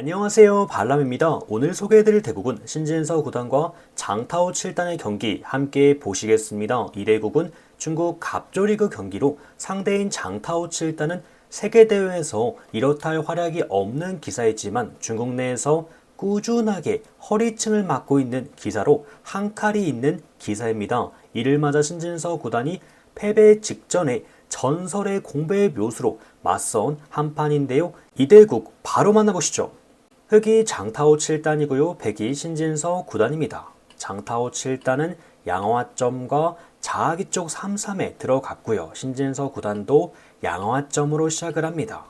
안녕하세요 발람입니다. 오늘 소개해드릴 대국은 신진서 구단과 장타오 7단의 경기 함께 보시겠습니다. 이 대국은 중국 갑조리그 경기로 상대인 장타오 7단은 세계대회에서 이렇다 할 활약이 없는 기사이지만 중국 내에서 꾸준하게 허리층을 맡고 있는 기사로 한 칼이 있는 기사입니다. 이를 맞아 신진서 구단이 패배 직전에 전설의 공배의 묘수로 맞서온 한판인데요. 이대국 바로 만나보시죠. 흑이 장타오 7단이고요. 백이 신진서 9단입니다. 장타오 7단은 양화점과 자아기 쪽 3-3에 들어갔고요. 신진서 9단도 양화점으로 시작을 합니다.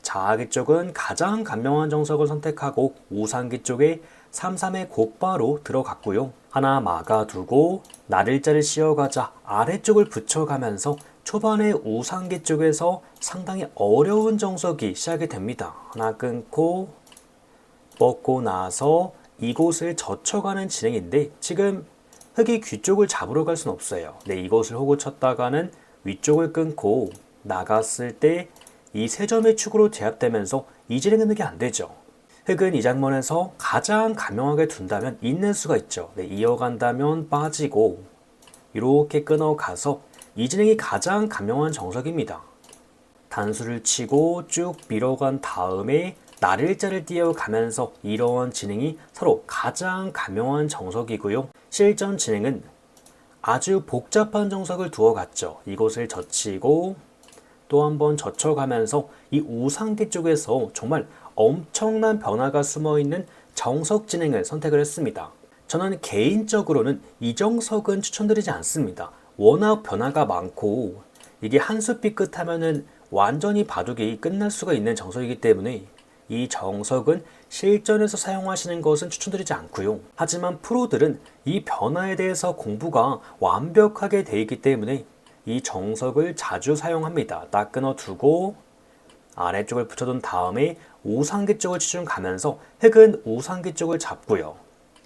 자아기 쪽은 가장 간명한 정석을 선택하고 우상기 쪽에 3-3의 곧바로 들어갔고요. 하나 막아두고 나를자를 씌워가자 아래쪽을 붙여가면서 초반에 우상기 쪽에서 상당히 어려운 정석이 시작이 됩니다. 하나 끊고 뻗고 나서 이곳을 젖혀가는 진행인데 지금 흙이 귀 쪽을 잡으러 갈 수는 없어요. 네, 이곳을 호구 쳤다가는 위쪽을 끊고 나갔을 때 이 세 점의 축으로 제압되면서 이 진행은 흙이 안 되죠. 흙은 이 장면에서 가장 가명하게 둔다면 있는 수가 있죠. 네, 이어간다면 빠지고 이렇게 끊어가서 이 진행이 가장 간명한 정석입니다. 단수를 치고 쭉 밀어간 다음에 나를자를 띄어가면서 이러한 진행이 서로 가장 간명한 정석이고요. 실전 진행은 아주 복잡한 정석을 두어 갔죠. 이곳을 젖히고 또 한 번 젖혀가면서 이 우상기 쪽에서 정말 엄청난 변화가 숨어 있는 정석 진행을 선택을 했습니다. 저는 개인적으로는 이 정석은 추천드리지 않습니다. 워낙 변화가 많고 이게 한수 삐끗 하면은 완전히 바둑이 끝날 수가 있는 정석이기 때문에 이 정석은 실전에서 사용하시는 것은 추천드리지 않고요. 하지만 프로들은 이 변화에 대해서 공부가 완벽하게 되어 있기 때문에 이 정석을 자주 사용합니다. 딱 끊어 두고 아래쪽을 붙여둔 다음에 우상기 쪽을 치중 가면서 흙은 우상기 쪽을 잡고요.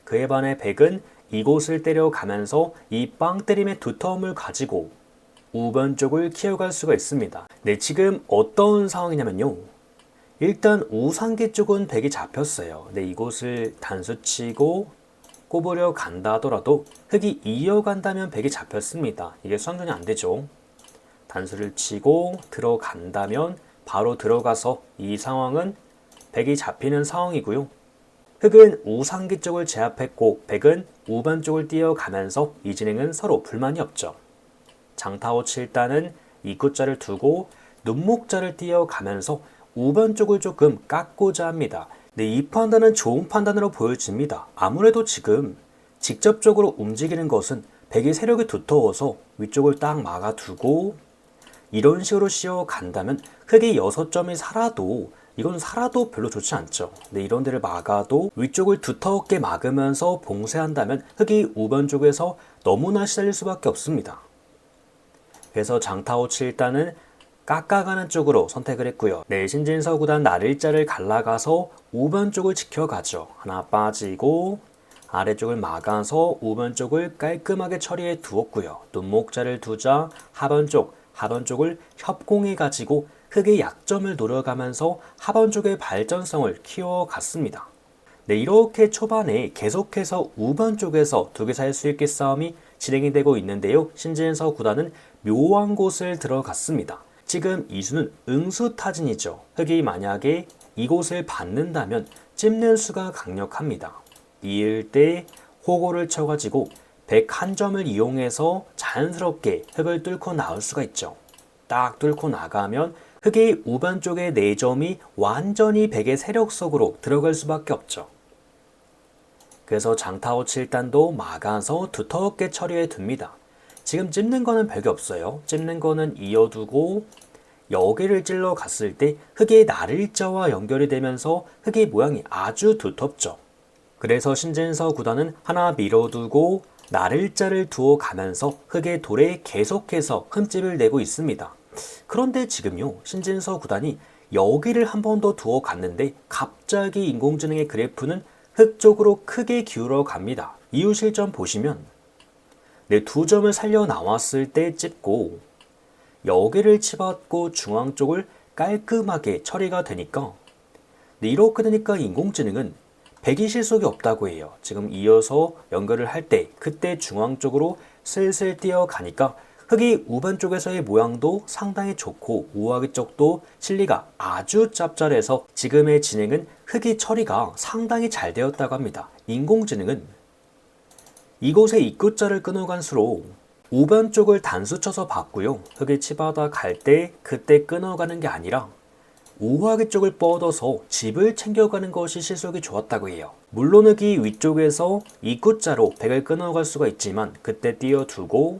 그에 반해 백은 이곳을 때려가면서 이 빵 때림의 두터움을 가지고 우변 쪽을 키워갈 수가 있습니다. 네, 지금 어떤 상황이냐면요. 일단 우상기 쪽은 백이 잡혔어요. 네, 이곳을 단수치고 꼽으려 간다 하더라도 흙이 이어간다면 백이 잡혔습니다. 이게 수상전이 안 되죠. 단수를 치고 들어간다면 바로 들어가서 이 상황은 백이 잡히는 상황이고요. 흑은 우상기 쪽을 제압했고 백은 우반 쪽을 뛰어가면서 이 진행은 서로 불만이 없죠. 장타오 7단은 입구자를 두고 눈목자를 뛰어가면서 우변 쪽을 조금 깎고자 합니다. 네, 이 판단은 좋은 판단으로 보여집니다. 아무래도 지금 직접적으로 움직이는 것은 백의 세력이 두터워서 위쪽을 딱 막아두고 이런 식으로 씌워 간다면 흑이 6점이 살아도 이건 살아도 별로 좋지 않죠. 근데 이런 데를 막아도 위쪽을 두텁게 막으면서 봉쇄한다면 흑이 우변 쪽에서 너무나 시달릴 수밖에 없습니다. 그래서 장타오 7단은 깎아가는 쪽으로 선택을 했고요. 네, 신진서 구단 나를자를 갈라가서 우변 쪽을 지켜가죠. 하나 빠지고 아래쪽을 막아서 우변 쪽을 깔끔하게 처리해 두었고요. 눈목자를 두자 하변 쪽, 하변 쪽을 협공해 가지고 흑의 약점을 노려가면서 하변 쪽의 발전성을 키워갔습니다. 네, 이렇게 초반에 계속해서 우변 쪽에서 두 개 사이 수익기 싸움이 진행이 되고 있는데요. 신진서 구단은 묘한 곳을 들어갔습니다. 지금 이수는 응수타진이죠. 흑이 만약에 이곳을 받는다면 찝는 수가 강력합니다. 이을 때 호고를 쳐가지고 101점을 이용해서 자연스럽게 흑을 뚫고 나올 수가 있죠. 딱 뚫고 나가면 흑의 우변 쪽의 4점이 완전히 백의 세력 속으로 들어갈 수밖에 없죠. 그래서 장타오 7단도 막아서 두텁게 처리해 둡니다. 지금 찝는 거는 별게 없어요. 찝는 거는 이어두고 여기를 찔러 갔을 때 흙의 나를자와 연결이 되면서 흙의 모양이 아주 두텁죠. 그래서 신진서 구단은 하나 밀어두고 나를자를 두어 가면서 흙의 돌에 계속해서 흠집을 내고 있습니다. 그런데 지금요, 신진서 구단이 여기를 한 번 더 두어 갔는데 갑자기 인공지능의 그래프는 흙 쪽으로 크게 기울어 갑니다. 이유 실점 보시면 네, 두 점을 살려 나왔을 때 찝고 여기를 치받고 중앙 쪽을 깔끔하게 처리가 되니까 네, 이렇게 되니까 인공지능은 백이 실속이 없다고 해요. 지금 이어서 연결을 할 때 그때 중앙 쪽으로 슬슬 뛰어가니까 흙이 우변 쪽에서의 모양도 상당히 좋고 우하기 쪽도 실리가 아주 짭짤해서 지금의 진행은 흙이 처리가 상당히 잘 되었다고 합니다. 인공지능은 이곳에 입구자를 끊어간수록 우변 쪽을 단수 쳐서 봤고요. 흙이 치바다 갈때 그때 끊어가는 게 아니라 우하기 쪽을 뻗어서 집을 챙겨가는 것이 실속이 좋았다고 해요. 물론 흙이 위쪽에서 입구자로 백을 끊어갈 수가 있지만 그때 띄어두고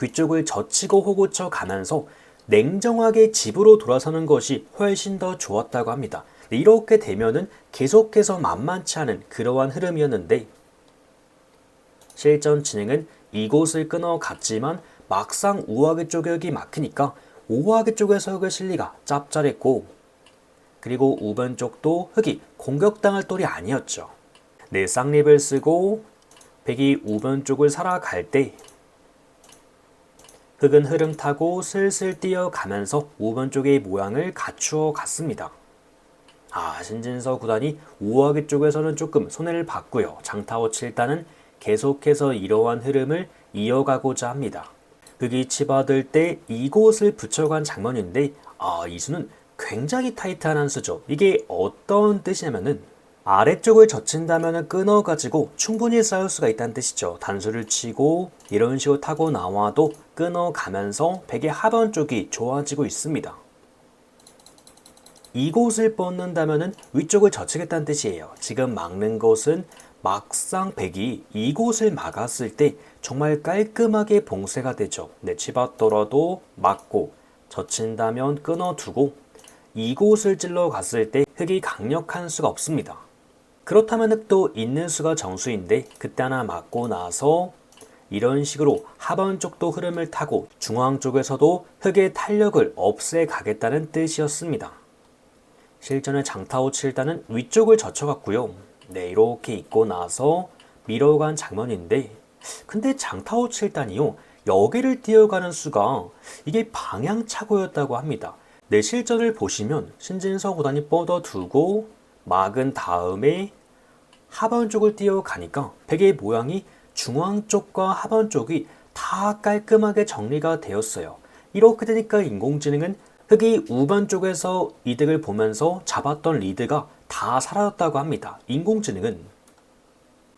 귀쪽을 젖히고 호구쳐 가면서 냉정하게 집으로 돌아서는 것이 훨씬 더 좋았다고 합니다. 이렇게 되면은 계속해서 만만치 않은 그러한 흐름이었는데 실전 진행은 이곳을 끊어갔지만 막상 쪽에 흙이 막히니까 우하기 쪽에서 흙을 실리가 짭짤했고 그리고 우변 쪽도 흙이 공격당할 똘이 아니었죠. 네, 쌍립을 쓰고 백이 우변 쪽을 살아갈 때 흙은 흐름 타고 슬슬 뛰어가면서 우변 쪽의 모양을 갖추어 갔습니다. 아, 신진서 구단이 우하기 쪽에서는 조금 손해를 봤고요. 장타워 7단은 계속해서 이러한 흐름을 이어가고자 합니다. 흙이 치받을 때 이곳을 붙여간 장면인데 아, 이 수는 굉장히 타이트한 한 수죠. 이게 어떤 뜻이냐면은 아래쪽을 젖힌다면 끊어가지고 충분히 쌓을 수가 있다는 뜻이죠. 단수를 치고 이런 식으로 타고 나와도 끊어가면서 백의 하번 쪽이 좋아지고 있습니다. 이곳을 뻗는다면 위쪽을 젖히겠다는 뜻이에요. 지금 막는 것은 막상 백이 이곳을 막았을 때 정말 깔끔하게 봉쇄가 되죠. 네, 치받더라도 막고 젖힌다면 끊어두고 이곳을 찔러 갔을 때 흙이 강력한 수가 없습니다. 그렇다면 흙도 있는 수가 정수인데 그때 하나 맞고 나서 이런 식으로 하번 쪽도 흐름을 타고 중앙 쪽에서도 흙의 탄력을 없애 가겠다는 뜻이었습니다. 실전의 장타호 7단은 위쪽을 젖혀갔고요. 네, 이렇게 있고 나서 밀어간 장면인데 근데 장타호 7단이요. 여기를 뛰어가는 수가 이게 방향차고였다고 합니다. 내 실전을 보시면 신진서 구단이 뻗어두고 막은 다음에 하반 쪽을 뛰어가니까 백의 모양이 중앙 쪽과 하반 쪽이 다 깔끔하게 정리가 되었어요. 이렇게 되니까 인공지능은 흙이 우반 쪽에서 이득을 보면서 잡았던 리드가 다 사라졌다고 합니다. 인공지능은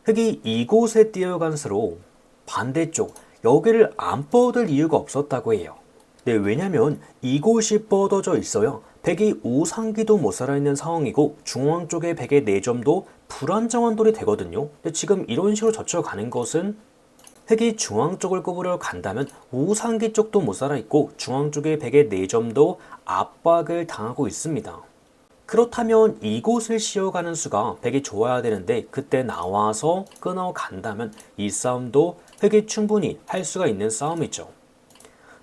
흙이 이곳에 뛰어간수록 반대쪽 여기를 안 뻗을 이유가 없었다고 해요. 네, 왜냐면 이곳이 뻗어져 있어요. 백이 우상기도 못 살아있는 상황이고 중앙 쪽의 백의 4점도 불안정한 돌이 되거든요. 근데 지금 이런 식으로 젖혀가는 것은 흑이 중앙 쪽을 꼽으려 간다면 우상기 쪽도 못 살아있고 중앙 쪽의 백의 4점도 압박을 당하고 있습니다. 그렇다면 이곳을 씌어가는 수가 백이 좋아야 되는데 그때 나와서 끊어간다면 이 싸움도 흑이 충분히 할 수가 있는 싸움이죠.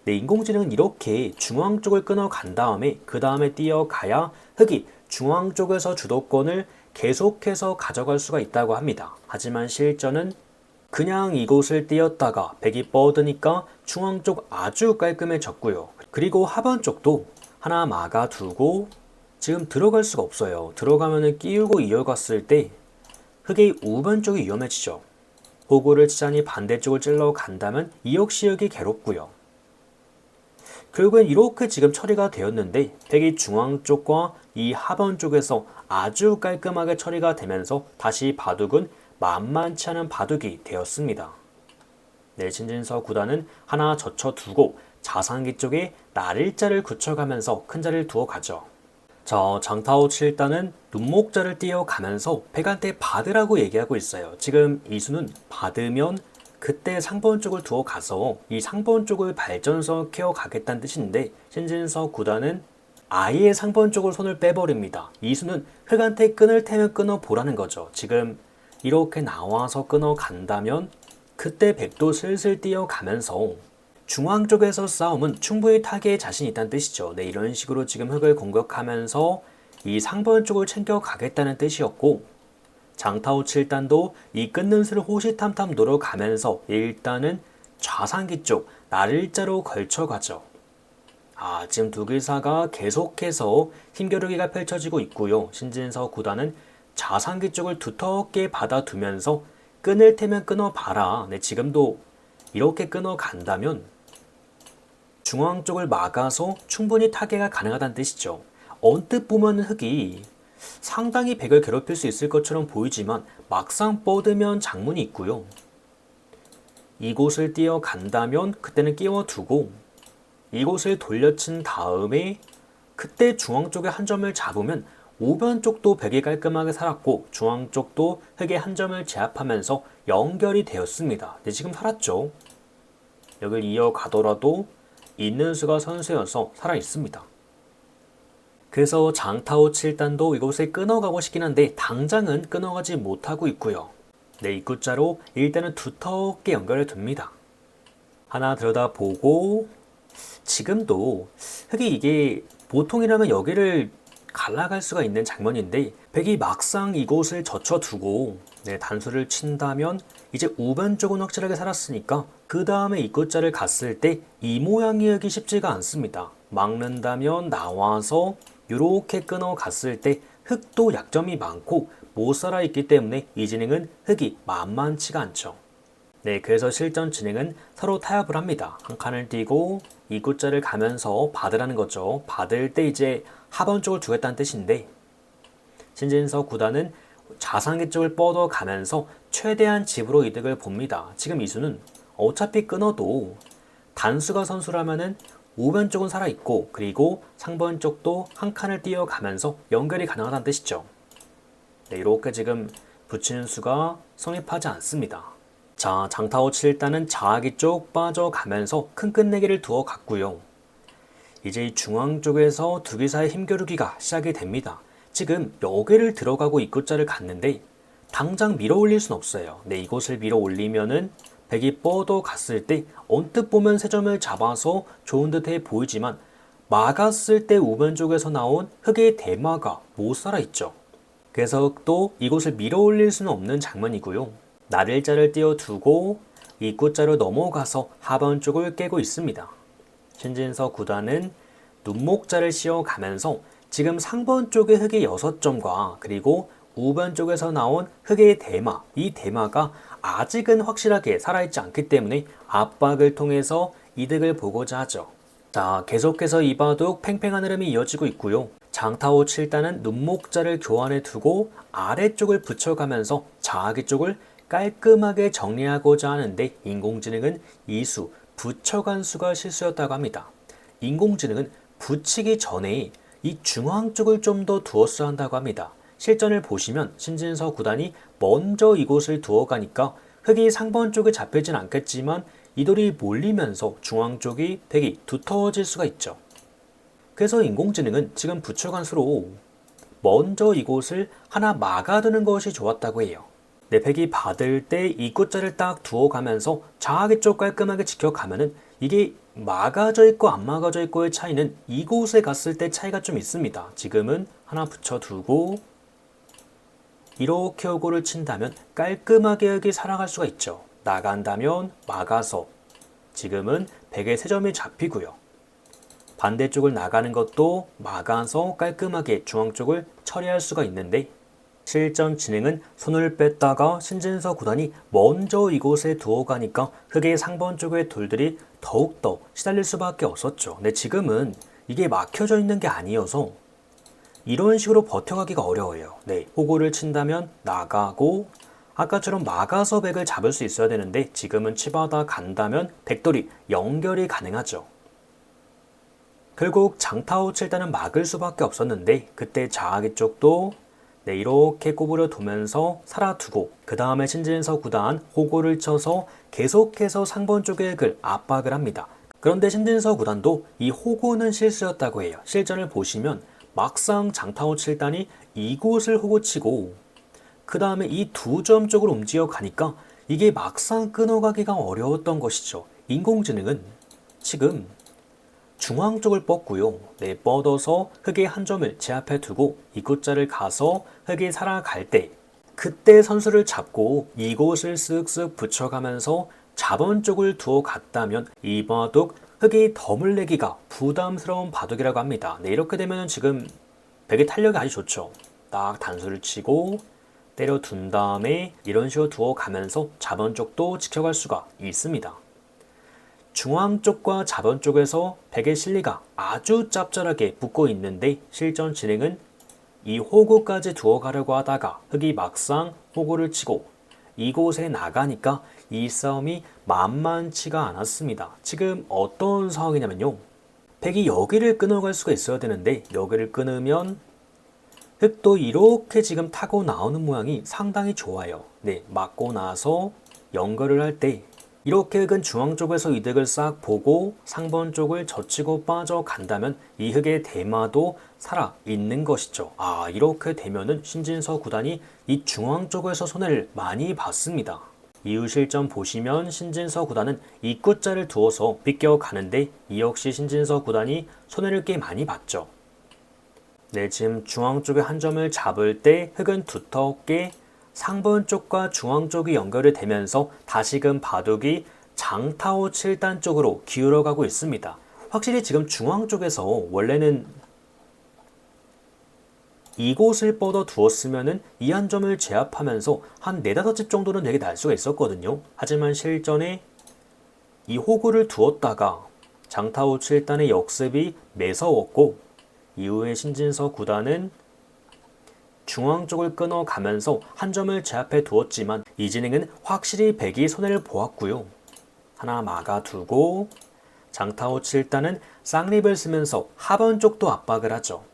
네, 인공지능은 이렇게 중앙 쪽을 끊어간 다음에 그 다음에 뛰어가야 흑이 중앙 쪽에서 주도권을 계속해서 가져갈 수가 있다고 합니다. 하지만 실전은 그냥 이곳을 띄었다가 백이 뻗으니까 중앙 쪽 아주 깔끔해졌고요. 그리고 하반 쪽도 하나 막아두고 지금 들어갈 수가 없어요. 들어가면은 끼우고 이어갔을 때 흙의 우변 쪽이 위험해지죠. 호구를 치자니 반대쪽을 찔러 간다면 이 역시 여기 괴롭고요. 결국엔 이렇게 지금 처리가 되었는데 백이 중앙 쪽과 이 하반 쪽에서 아주 깔끔하게 처리가 되면서 다시 바둑은 만만치 않은 바둑이 되었습니다. 내신진서 구단은 하나 젖혀 두고 자상기 쪽에 날일자를 굳혀가면서 큰 자리를 두어 가죠. 저 장타오 7단은 눈목자를 띄어가면서 백한테 받으라고 얘기하고 있어요. 지금 이수는 받으면 그때 상번 쪽을 두어 가서 이 상번 쪽을 발전서 케어 가겠다는 뜻인데 신진서 구단은 아예 상번 쪽을 손을 빼버립니다. 이 수는 흑한테 끊을 테면 끊어 보라는 거죠. 지금 이렇게 나와서 끊어 간다면 그때 백도 슬슬 뛰어가면서 중앙 쪽에서 싸움은 충분히 타기에 자신이 있다는 뜻이죠. 네, 이런 식으로 지금 흑을 공격하면서 이 상번 쪽을 챙겨가겠다는 뜻이었고 장타오 7단도 이 끊는 수를 호시탐탐 노려가면서 일단은 좌상기 쪽 날일자로 걸쳐가죠. 아, 지금 두 기사가 계속해서 힘겨루기가 펼쳐지고 있고요. 신진서 구단은 자상기 쪽을 두텁게 받아두면서 끊을 테면 끊어봐라. 네, 지금도 이렇게 끊어간다면 중앙 쪽을 막아서 충분히 타개가 가능하다는 뜻이죠. 언뜻 보면 흙이 상당히 백을 괴롭힐 수 있을 것처럼 보이지만 막상 뻗으면 장문이 있고요. 이곳을 뛰어간다면 그때는 끼워두고 이곳을 돌려친 다음에 그때 중앙 쪽에 한 점을 잡으면 우변 쪽도 백이 깔끔하게 살았고 중앙 쪽도 흙의 한 점을 제압하면서 연결이 되었습니다. 네, 지금 살았죠. 여길 이어가더라도 있는 수가 선수여서 살아 있습니다. 그래서 장타오 7단도 이곳에 끊어가고 싶긴 한데 당장은 끊어가지 못하고 있고요. 네, 입구자로 일단은 두텁게 연결해 둡니다. 하나 들여다보고 지금도 흙이 이게 보통이라면 여기를 갈라갈 수가 있는 장면인데 백이 막상 이곳을 젖혀두고 네, 단수를 친다면 이제 우변 쪽은 확실하게 살았으니까 그 다음에 입구자를 갔을 때 이 모양이 하기 쉽지가 않습니다. 막는다면 나와서 이렇게 끊어 갔을 때 흙도 약점이 많고 못 살아 있기 때문에 이 진행은 흙이 만만치가 않죠. 네, 그래서 실전 진행은 서로 타협을 합니다. 한 칸을 띄고 이구자를 가면서 받으라는 거죠. 받을 때 이제 하번 쪽을 두겠다는 뜻인데 신진서 구단은 자상기 쪽을 뻗어 가면서 최대한 집으로 이득을 봅니다. 지금 이수는 어차피 끊어도 단수가 선수라면은 우변 쪽은 살아있고 그리고 상번 쪽도 한 칸을 띄어가면서 연결이 가능하다는 뜻이죠. 네, 이렇게 지금 붙이는 수가 성립하지 않습니다. 자, 장타오 7단은 자아기 쪽 빠져가면서 큰 끝내기를 두어 갔고요. 이제 이 중앙 쪽에서 두 기사의 힘겨루기가 시작이 됩니다. 지금 여기를 들어가고 입구자를 갔는데 당장 밀어 올릴 순 없어요. 네, 이곳을 밀어 올리면은 백이 뻗어 갔을 때 언뜻 보면 세 점을 잡아서 좋은 듯해 보이지만 막았을 때 우변 쪽에서 나온 흙의 대마가 못 살아 있죠. 그래서 또 이곳을 밀어 올릴 수는 없는 장면이고요. 나를자를 띄워두고 입구자로 넘어가서 하번 쪽을 깨고 있습니다. 신진서 구단은 눈목자를 씌워가면서 지금 상번 쪽의 흙의 6점과 그리고 우변 쪽에서 나온 흙의 대마, 이 대마가 아직은 확실하게 살아있지 않기 때문에 압박을 통해서 이득을 보고자 하죠. 자, 계속해서 이 바둑 팽팽한 흐름이 이어지고 있고요. 장타오 7단은 눈목자를 교환해 두고 아래쪽을 붙여가면서 자아기 쪽을 깔끔하게 정리하고자 하는데 인공지능은 이수, 붙여간 수가 실수였다고 합니다. 인공지능은 붙이기 전에 이 중앙 쪽을 좀 더 두었어야 한다고 합니다. 실전을 보시면 신진서 구단이 먼저 이곳을 두어 가니까 흙이 상번 쪽에 잡히진 않겠지만 이돌이 몰리면서 중앙 쪽이 되게 두터워질 수가 있죠. 그래서 인공지능은 지금 붙여간 수로 먼저 이곳을 하나 막아두는 것이 좋았다고 해요. 내팩이 받을 때 이꽃자를 딱 두어 가면서 자하기 쪽 깔끔하게 지켜가면은 이게 막아져 있고 안 막아져 있고의 차이는 이곳에 갔을 때 차이가 좀 있습니다. 지금은 하나 붙여두고 이렇게 오고를 친다면 깔끔하게 여기 살아갈 수가 있죠. 나간다면 막아서 지금은 100의 세점이 잡히고요. 반대쪽을 나가는 것도 막아서 깔끔하게 중앙 쪽을 처리할 수가 있는데 실전 진행은 손을 뺐다가 신진서 구단이 먼저 이곳에 두어 가니까 흙의 상번 쪽의 돌들이 더욱더 시달릴 수밖에 없었죠. 근데 지금은 이게 막혀져 있는 게 아니어서 이런 식으로 버텨가기가 어려워요. 네, 호구를 친다면 나가고 아까처럼 막아서 백을 잡을 수 있어야 되는데 지금은 치받아 간다면 백돌이 연결이 가능하죠. 결국 장타오 칠단은 막을 수밖에 없었는데 그때 자아기 쪽도 네, 이렇게 꼬부려 두면서 살아두고 그 다음에 신진서 구단 호구를 쳐서 계속해서 상번 쪽의 흙을 압박을 합니다. 그런데 신진서 구단도 이 호구는 실수였다고 해요. 실전을 보시면 막상 장타오 7단이 이곳을 호구치고 그 다음에 이 두 점 쪽으로 움직여 가니까 이게 막상 끊어가기가 어려웠던 것이죠. 인공지능은 지금 중앙 쪽을 뻗고요. 네, 뻗어서 흙의 한 점을 제압해 두고 이곳자를 가서 흙이 살아갈 때 그때 선수를 잡고 이곳을 쓱쓱 붙여가면서 자본 쪽을 두어 갔다면 이 바둑 흑이 덤을 내기가 부담스러운 바둑이라고 합니다. 네, 이렇게 되면 지금 백의 탄력이 아주 좋죠. 딱 단수를 치고 때려 둔 다음에 이런 식으로 두어 가면서 자번 쪽도 지켜갈 수가 있습니다. 중앙 쪽과 자번 쪽에서 백의 실리가 아주 짭짤하게 붙고 있는데 실전 진행은 이 호구까지 두어 가려고 하다가 흑이 막상 호구를 치고 이곳에 나가니까 이 싸움이 만만치가 않았습니다. 지금 어떤 상황이냐면요. 백이 여기를 끊어갈 수가 있어야 되는데 여기를 끊으면 흑도 이렇게 지금 타고 나오는 모양이 상당히 좋아요. 네, 맞고 나서 연결을 할 때 이렇게 흑은 중앙 쪽에서 이득을 싹 보고 상번 쪽을 젖히고 빠져간다면 이 흑의 대마도 살아 있는 것이죠. 아, 이렇게 되면은 신진서 구단이 이 중앙 쪽에서 손해를 많이 봤습니다. 이후 실전 보시면 신진서 구단은 입구자를 두어서 비껴가는데 이 역시 신진서 구단이 손해를 꽤 많이 봤죠. 네, 지금 중앙 쪽에 한 점을 잡을 때 흑은 두텁게 상번 쪽과 중앙 쪽이 연결이 되면서 다시금 바둑이 장타오 7단 쪽으로 기울어가고 있습니다. 확실히 지금 중앙 쪽에서 원래는 이곳을 뻗어 두었으면은 이 한 점을 제압하면서 한 네다섯 집 정도는 되게 날 수가 있었거든요. 하지만 실전에 이 호구를 두었다가 장타오 7단의 역습이 매서웠고 이후에 신진서 구단은 중앙 쪽을 끊어가면서 한 점을 제압해 두었지만 이 진행은 확실히 백이 손해를 보았고요. 하나 막아두고 장타오 7단은 쌍립을 쓰면서 하번 쪽도 압박을 하죠.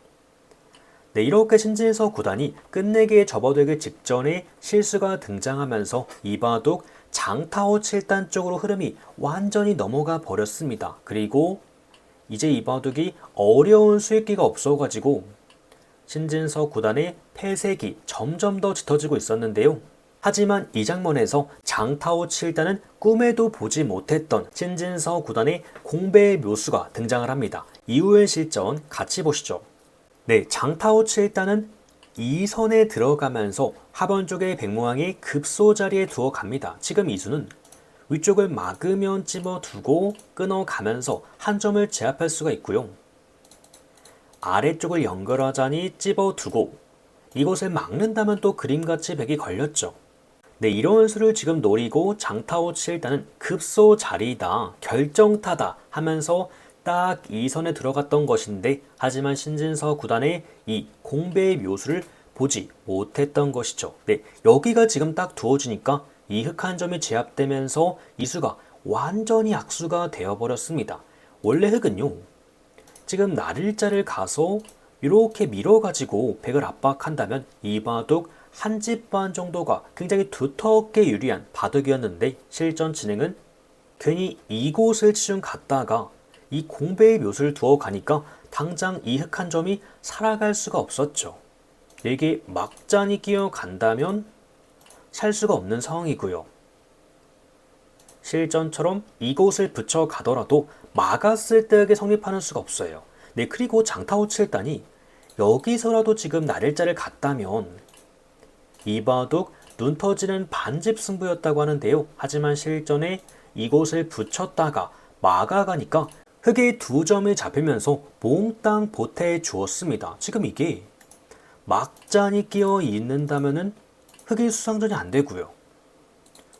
네, 이렇게 신진서 구단이 끝내기에 접어들기 직전에 실수가 등장하면서 이바둑 장타오 7단 쪽으로 흐름이 완전히 넘어가 버렸습니다. 그리고 이제 이바둑이 어려운 수익기가 없어가지고 신진서 구단의 폐색이 점점 더 짙어지고 있었는데요. 하지만 이 장면에서 장타오 7단은 꿈에도 보지 못했던 신진서 구단의 공배의 묘수가 등장을 합니다. 이후의 실전 같이 보시죠. 네, 장타오 7단은 이 선에 들어가면서 하번 쪽의 백모양이 급소 자리에 두어 갑니다. 지금 이수는 위쪽을 막으면 집어두고 끊어가면서 한 점을 제압할 수가 있고요. 아래쪽을 연결하자니 찝어두고 이곳을 막는다면 또 그림같이 백이 걸렸죠. 네, 이런 수를 지금 노리고 장타오 7단은 급소 자리다, 결정타다 하면서 딱 이 선에 들어갔던 것인데 하지만 신진서 구단의 이 공배의 묘수를 보지 못했던 것이죠. 네, 여기가 지금 딱 두어지니까 이 흑한 점이 제압되면서 이 수가 완전히 악수가 되어버렸습니다. 원래 흑은요, 지금 나를자를 가서 이렇게 밀어가지고 백을 압박한다면 이 바둑 한 집 반 정도가 굉장히 두텁게 유리한 바둑이었는데 실전 진행은 괜히 이곳을 치중 갔다가 이 공배의 묘수를 두어 가니까 당장 이 흑한 점이 살아갈 수가 없었죠. 이게 막잔이 끼어간다면 살 수가 없는 상황이고요. 실전처럼 이곳을 붙여 가더라도 막았을 때에게 성립하는 수가 없어요. 네, 그리고 장타오 7단이 여기서라도 지금 나를자를 갔다면 이바둑 눈 터지는 반집 승부였다고 하는데요. 하지만 실전에 이곳을 붙였다가 막아가니까 흑의 두 점을 잡히면서 몽땅 보태해 주었습니다. 지금 이게 막잔이 끼어 있는다면은 흑의 수상전이 안 되고요.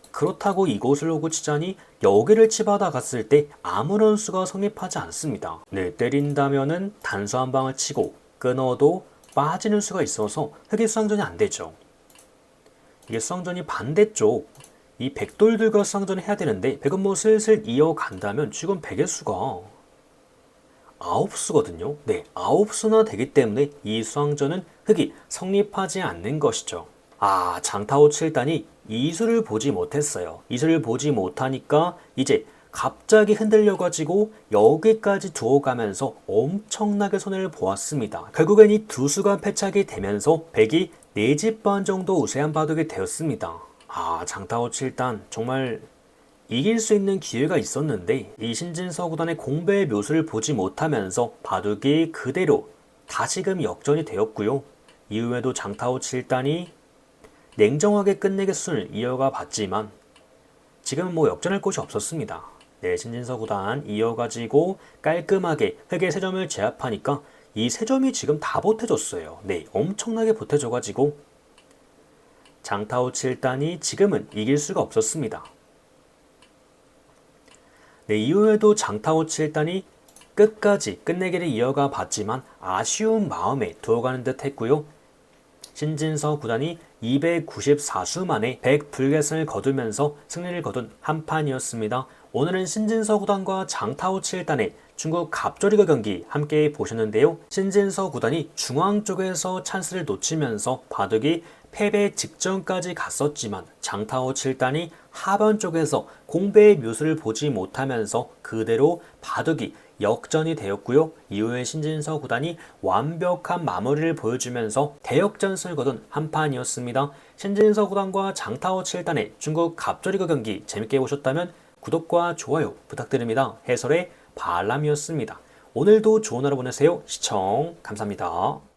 그렇다고 이곳을 오고 치자니 여기를 치받아 갔을 때 아무런 수가 성립하지 않습니다. 네, 때린다면은 단수 한 방을 치고 끊어도 빠지는 수가 있어서 흑의 수상전이 안 되죠. 이게 수상전이 반대쪽 이 백돌들과 수상전을 해야 되는데 백은 뭐 슬슬 이어간다면 지금 백의 수가 아홉 수거든요. 네, 아홉 수나 되기 때문에 이 수상전은 흑이 성립하지 않는 것이죠. 아, 장타오 7단이 이수를 보지 못했어요. 이수를 보지 못하니까 이제 갑자기 흔들려가지고 여기까지 두어가면서 엄청나게 손해를 보았습니다. 결국엔 이 두 수가 패착이 되면서 백이 4집 반 정도 우세한 바둑이 되었습니다. 아, 장타오 7단 정말 이길 수 있는 기회가 있었는데 이 신진서 구단의 공배의 묘수를 보지 못하면서 바둑이 그대로 다시금 역전이 되었고요. 이후에도 장타오 7단이 냉정하게 끝내겠순을 이어가 봤지만 지금은 뭐 역전할 곳이 없었습니다. 네, 신진서 구단 이어가지고 깔끔하게 흑의 세 점을 제압하니까 이 세 점이 지금 다 보태줬어요. 네, 엄청나게 보태줘가지고 장타오 7단이 지금은 이길 수가 없었습니다. 네, 이후에도 장타오 7단이 끝까지 끝내기를 이어가 봤지만 아쉬운 마음에 두어가는 듯 했고요. 신진서 구단이 294수 만에 100불겟을 거두면서 승리를 거둔 한 판이었습니다. 오늘은 신진서 구단과 장타오 7단의 중국 갑조리그 경기 함께 보셨는데요. 신진서 구단이 중앙 쪽에서 찬스를 놓치면서 바둑이 패배 직전까지 갔었지만 장타오 7단이 하반 쪽에서 공배의 묘수를 보지 못하면서 그대로 바둑이 역전이 되었고요. 이후에 신진서 구단이 완벽한 마무리를 보여주면서 대역전승을 거둔 한 판이었습니다. 신진서 구단과 장타오 7단의 중국 갑조리그 경기 재밌게 보셨다면 구독과 좋아요 부탁드립니다. 해설의 발람이었습니다. 오늘도 좋은 하루 보내세요. 시청 감사합니다.